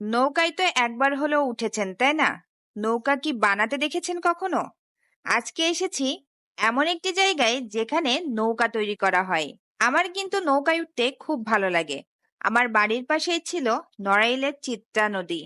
নৌকায় তো একবার হলেও উঠেছেন, তাই না? নৌকা কি বানাতে দেখেছেন কখনো? আজকে এসেছি এমন একটি জায়গায় যেখানে নৌকা তৈরি করা হয়। আমার কিন্তু নৌকায় উঠতে খুব ভালো লাগে। আমার বাড়ির পাশেই ছিল নড়াইলের চিত্রা নদী,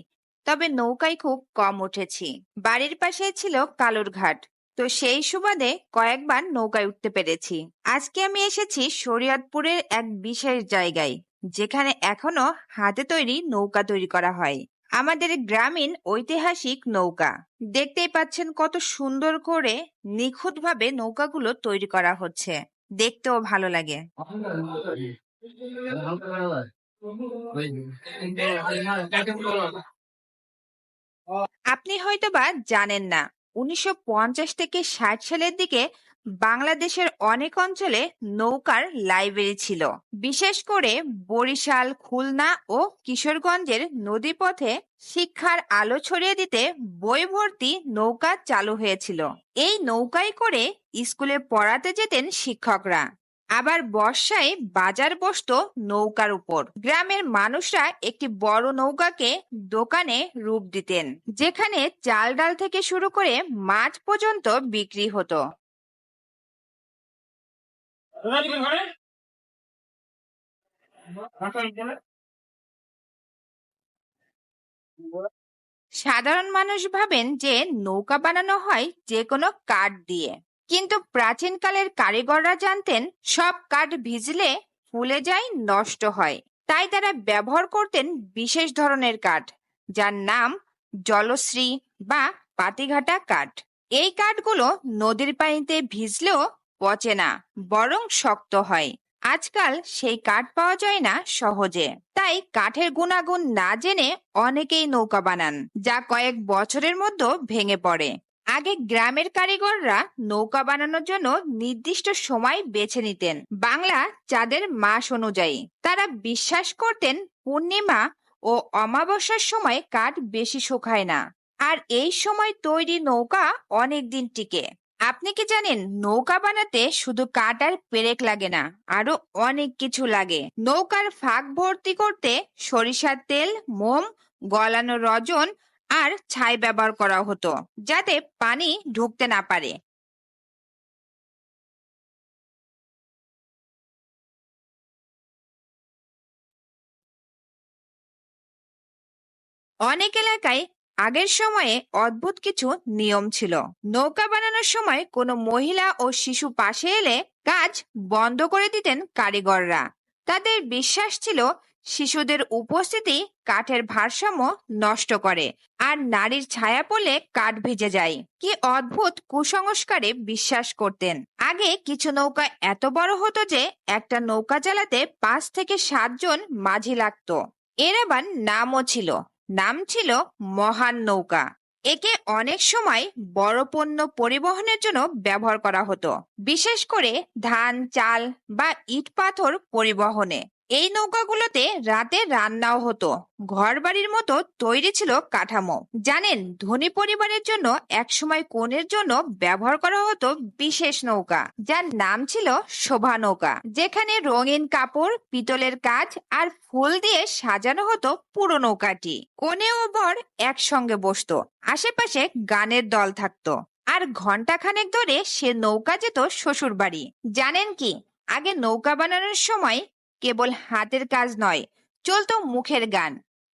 তবে নৌকায় খুব কম উঠেছি। বাড়ির পাশেই ছিল কালুর ঘাট, তো সেই সুবাদে কয়েকবার নৌকায় উঠতে পেরেছি। আজকে আমি এসেছি শরীয়তপুরের এক বিশেষ জায়গায়। যেখানে এখনও হাতে তৈরি নৌকা তৈরি করা হয়। আমাদের গ্রামীণ ঐতিহাসিক নৌকা। দেখতেই পাচ্ছেন কত সুন্দর করে নিখুঁতভাবে নৌকাগুলো তৈরি করা হচ্ছে। দেখতেও ভালো লাগে। আপনি হয়তোবা জানেন না, উনিশশো পঞ্চাশ থেকে ষাট সালের দিকে বাংলাদেশের অনেক অঞ্চলে নৌকার লাইব্রেরি ছিল। বিশেষ করে বরিশাল, খুলনা ও কিশোরগঞ্জের নদীপথে শিক্ষার আলো ছড়িয়ে দিতে বই ভর্তি নৌকা চালু হয়েছিল। এই নৌকায় করে স্কুলে পড়াতে যেতেন শিক্ষকরা। আবার বর্ষায় বাজার বসত নৌকার উপর। গ্রামের মানুষরা একটি বড় নৌকাকে দোকানে রূপ দিতেন, যেখানে চাল ডাল থেকে শুরু করে মাছ পর্যন্ত বিক্রি হতো। সাধারণ মানুষ ভাবেন যে নৌকা বানানো হয় যে কোনো কাঠ দিয়ে। কিন্তু প্রাচীনকালের কারিগররা জানতেন সব কাঠ ভিজলে ফুলে যায়, নষ্ট হয়। তাই তারা ব্যবহার করতেন বিশেষ ধরনের কাঠ, যার নাম জলশ্রী বা পাতিঘাটা কাঠ। এই কাঠগুলো নদীর পানিতে ভিজলেও পচে না, বরং শক্ত হয়। আজকাল সেই কাঠ পাওয়া যায় না সহজে। তাই কাঠের গুণাগুণ না জেনে অনেকেই নৌকা বানান, যা কয়েক বছরের মধ্যে ভেঙে পড়ে। আগে গ্রামের কারিগররা নৌকা বানানোর জন্য নির্দিষ্ট সময় বেছে নিতেন। বাংলা চাঁদের মাস অনুযায়ী, তারা বিশ্বাস করতেন পূর্ণিমা ও অমাবস্যার সময় কাঠ বেশি শুকায় না। আর এই সময় তৈরি নৌকা অনেক দিন টিকে। আপনি কি জানেন, নৌকা বানাতে শুধু কাঠ আর পেরেক লাগে না, আরও অনেক কিছু লাগে। নৌকার ফাঁক ভর্তি করতে সরিষার তেল, মোম, গলানো রজন আর ছাই ব্যবহার করা হতো, যাতে পানি ঢুকতে না পারে। অনেক এলাকায় আগের সময়ে অদ্ভুত কিছু নিয়ম ছিল। নৌকা বানানোর সময় কোনো মহিলা ও শিশু পাশে এলে কাজ বন্ধ করে দিতেন কারিগররা। তাদের বিশ্বাস ছিল শিশুদের উপস্থিতি কাঠের ভারসাম্য নষ্ট করে আর নারীর ছায়া পড়লে কাঠ ভিজে যায়। কি অদ্ভুত কুসংস্কারে বিশ্বাস করতেন। আগে কিছু নৌকা এত বড় হতো যে একটা নৌকা চালাতে পাঁচ থেকে সাতজন মাঝি লাগতো। এর আবার নামও ছিল। নাম ছিল মহান নৌকা। একে অনেক সময় বড় পণ্য পরিবহনের জন্য ব্যবহার করা হতো। বিশেষ করে ধান, চাল বা ইট পাথর পরিবহনে। এই নৌকাগুলোতে রাতে রান্নাও হতো। ঘর বাড়ির মতো তৈরি ছিল কাঠামো। জানেন, ধনী পরিবারের জন্য একসময় কোণের জন্য ব্যবহার করা হতো বিশেষ নৌকা, যার নাম ছিল শোভা নৌকা, যেখানে রঙিন কাপড়, পিতলের কাজ আর ফুল দিয়ে সাজানো হতো পুরো নৌকাটি। কোণে ও বর একসঙ্গে বসতো, আশেপাশে গানের দল থাকতো। আর ঘণ্টা খানেক ধরে সে নৌকা যেত শ্বশুর বাড়ি জানেন কি, আগে নৌকা বানানোর সময় কেবল হাতের কাজ নয়, চলতো মুখের গান।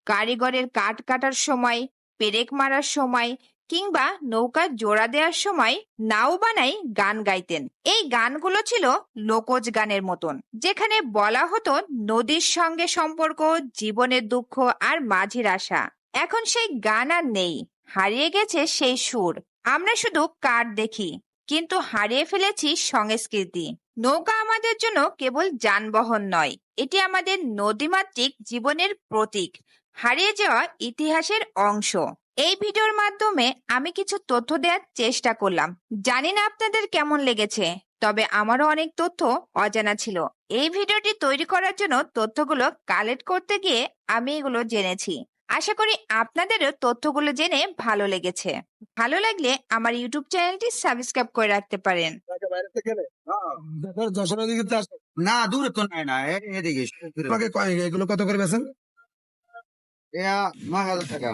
কারিগরের কাঠ কাটার সময়, পেরেক মারার সময় কিংবা নৌকা জোড়া দেওয়ার সময় নাও বানাই গান গাইতেন। এই গানগুলো ছিল লোকজ গানের মতন, যেখানে বলা হতো নদীর সঙ্গে সম্পর্ক, জীবনের দুঃখ আর মাঝির আশা। এখন সেই গান আর নেই, হারিয়ে গেছে সেই সুর। আমরা শুধু কাঠ দেখি, কিন্তু হারিয়ে ফেলেছি সংস্কৃতি। নৌকা আমাদের জন্য কেবল যানবাহন নয়, এটি আমাদের নদীমাতৃক জীবনের প্রতীক, হারিয়ে যাওয়া ইতিহাসের অংশ। এই ভিডিওর মাধ্যমে আমি কিছু তথ্য দেওয়ার চেষ্টা করলাম। জানি না আপনাদের কেমন লেগেছে, তবে আমারও অনেক তথ্য অজানা ছিল। এই ভিডিওটি তৈরি করার জন্য তথ্যগুলো কালেক্ট করতে গিয়ে আমি এগুলো জেনেছি। আশা করি আপনাদেরও তথ্যগুলো জেনে ভালো লেগেছে। ভালো লাগলে আমার ইউটিউব চ্যানেলটি সাবস্ক্রাইব করে রাখতে পারেন। না। দূরে তো নাই না এদিকে এগুলো কত করে বেছেন টাকা।